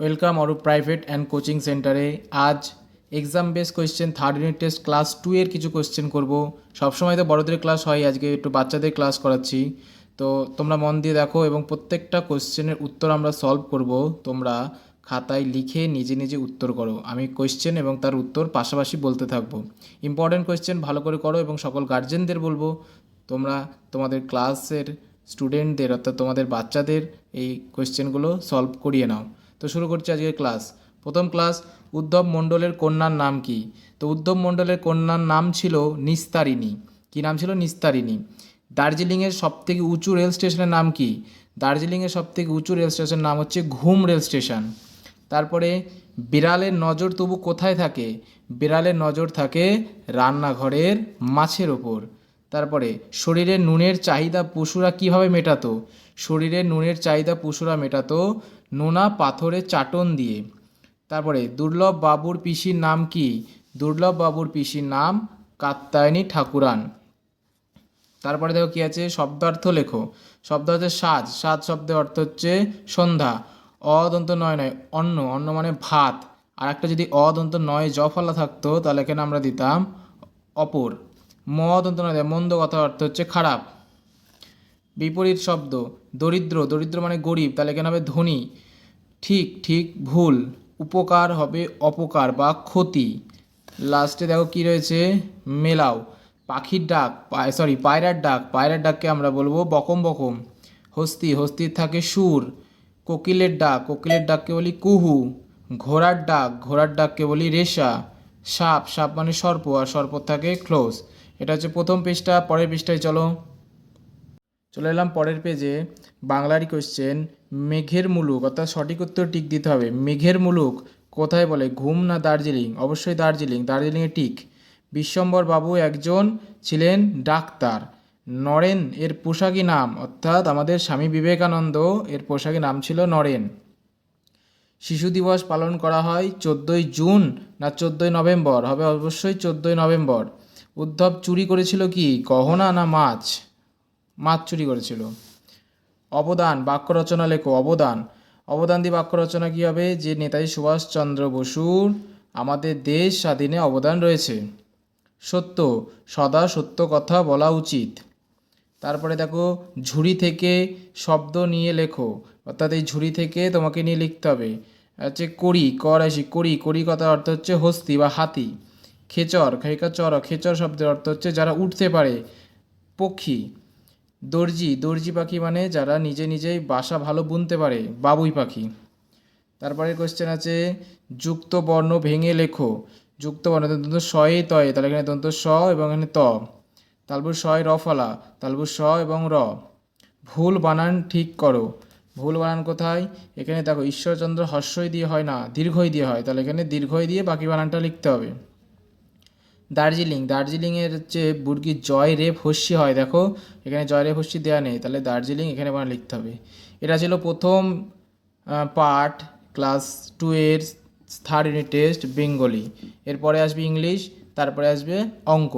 Welcome Arup private and coaching সেন্টারে আজ exam base question third unit test class two এর কিছু question করব। সবসময় তো বড়দের ক্লাস হয়, আজকে একটু বাচ্চাদের ক্লাস করাচ্ছি। তো তোমরা মন দিয়ে দেখো এবং প্রত্যেকটা কোয়েশ্চেনের উত্তর আমরা সলভ করব। তোমরা খাতায় লিখে নিজে নিজে উত্তর করো। আমি কোয়েশ্চেন এবং তার উত্তর পাশাপাশি বলতে থাকব। ইম্পর্টেন্ট কোয়েশ্চেন ভালো করে করো এবং সকল গার্জেনদের বলব। তোমরা তোমাদের ক্লাসের স্টুডেন্টদের অর্থাৎ তোমাদের বাচ্চাদের এই কোয়েশ্চেনগুলো সলভ করিয়ে নাও। তো শুরু করছি আজকের ক্লাস। প্রথম ক্লাস, উদ্ধব মণ্ডলের কন্যার নাম কি? তো উদ্ধব মণ্ডলের কন্যার নাম ছিল নিস্তারিণী। কি নাম ছিল? নিস্তারিণী। দার্জিলিংয়ের সবথেকে উঁচু রেল স্টেশনের নাম কি? দার্জিলিংয়ের সবথেকে উঁচু রেল স্টেশনের নাম হচ্ছে ঘুম রেল স্টেশন। তারপরে, বিড়ালের নজর তবু কোথায় থাকে? বিড়ালের নজর থাকে রান্নাঘরের মাছের ওপর। তারপরে, শরীরে নুনের চাহিদা পশুরা কীভাবে মেটাতো? শরীরে নুনের চাহিদা পশুরা মেটাতো নোনা পাথরে চাটন দিয়ে। তারপরে, দুর্লভ বাবুর পিসির নাম কি? দুর্লভ বাবুর পিসির নাম কাত্যায়নী ঠাকুরান। তারপরে দেখো কি আছে, শব্দার্থ লেখো। শব্দ হচ্ছে সাজ। সাজ শব্দের অর্থ হচ্ছে সন্ধ্যা। অদন্ত নয় নয়, অন্ন। অন্ন মানে ভাত। আর একটা যদি অদন্ত নয় জ ফলা থাকতো, তাহলে এখানে আমরা দিতাম অপর। ম দন্ত নয়, মন্দ কথা অর্থ হচ্ছে খারাপ। বিপরীত শব্দ, দরিদ্র। দরিদ্র মানে গরিব, তাহলে এখানে হবে ধনী? ঠিক ঠিক, ভুল। উপকার হবে অপকার বা ক্ষতি। লাস্টে দেখো কি রয়েছে? মেলাও। পাখির ডাক সরি পায়রার ডাক। পায়রার ডাককে আমরা বলব বকম বকম। হস্তি, হস্তির থাকে সুর। কোকিলের ডাক, কোকিলের ডাককে বলি কুহু। ঘোড়ার ডাক, ঘোড়ার ডাককে বলি রেশা। সাপ সাপ মানে সর্প, আর সর্প থাকে ক্লোজ। এটা হচ্ছে প্রথম পৃষ্ঠা, পরের পৃষ্ঠায় চলো। চলে এলাম পরের পেজে বাংলারই কোশ্চেন মেঘের মুলুক, অর্থাৎ সঠিক উত্তর টিক দিতে হবে। মেঘের মুলুক কোথায় বলে? ঘুম না দার্জিলিং? অবশ্যই দার্জিলিং। দার্জিলিংয়ে টিক বিশ্বম্বর বাবু একজন ছিলেন ডাক্তার। নরেন, এর পোশাকি নাম, অর্থাৎ আমাদের স্বামী বিবেকানন্দ, এর পোশাকি নাম ছিল নরেন। শিশু দিবস পালন করা হয় চোদ্দোই জুন না চোদ্দোই নভেম্বর? হবে অবশ্যই চোদ্দোই নভেম্বর। উদ্ধব চুরি করেছিল কি? গহনা না মাছ? মাছ চুরি করেছিল। অবদান বাক্য রচনা লেখো, অবদান। অবদান দিয়ে বাক্য রচনা কী হবে? যে নেতাজি সুভাষচন্দ্র বসুর আমাদের দেশ স্বাধীনে অবদান রয়েছে। সত্য, সদা সত্য কথা বলা উচিত। তারপরে দেখো, ঝুড়ি থেকে শব্দ নিয়ে লেখো। অর্থাৎ এই ঝুড়ি থেকে তোমাকে নিয়ে লিখতে হবে। হচ্ছে করি কর আসি করি করি কথা অর্থ হচ্ছে হস্তি বা হাতি। খেচর খেকা চর খেচর শব্দের অর্থ হচ্ছে যারা উঠতে পারে, পক্ষী, দর্জি দর্জি পাখি মানে যারা নিজে নিজেই বাসা ভালো বুনতে পারে, বাবুই পাখি। তারপরে কোশ্চেন আছে, যুক্ত বর্ণ ভেঙে লেখো। যুক্ত বর্ণ দন্ত শয়ে তয়ে তাহলে এখানে দন্ত স এবং এখানে ত। তালবুর শয় র ফলা, তালবুর স এবং র। ভুল বানান ঠিক করো। ভুল বানান কোথায়? এখানে দেখো, ঈশ্বরচন্দ্র হর্ষই দিয়ে হয় না, দীর্ঘই দিয়ে হয়। তাহলে এখানে দীর্ঘই দিয়ে বাকি বানানটা লিখতে হবে। দার্জিলিং। দার্জিলিংয়ের যে বুর্গির জয় রেপ হস্যি হয়, দেখো। এখানে জয় রেপ হস্যি দেওয়া নেই, তাহলে দার্জিলিং এখানে বানা লিখতে হবে। এটা ছিল প্রথম পার্ট ক্লাস টু এর থার্ড ইউনিট টেস্ট বেঙ্গলি। এরপরে আসবে ইংলিশ, তারপরে আসবে অঙ্ক।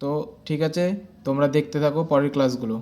তো ঠিক আছে, তোমরা দেখতে থাকো পরের ক্লাসগুলো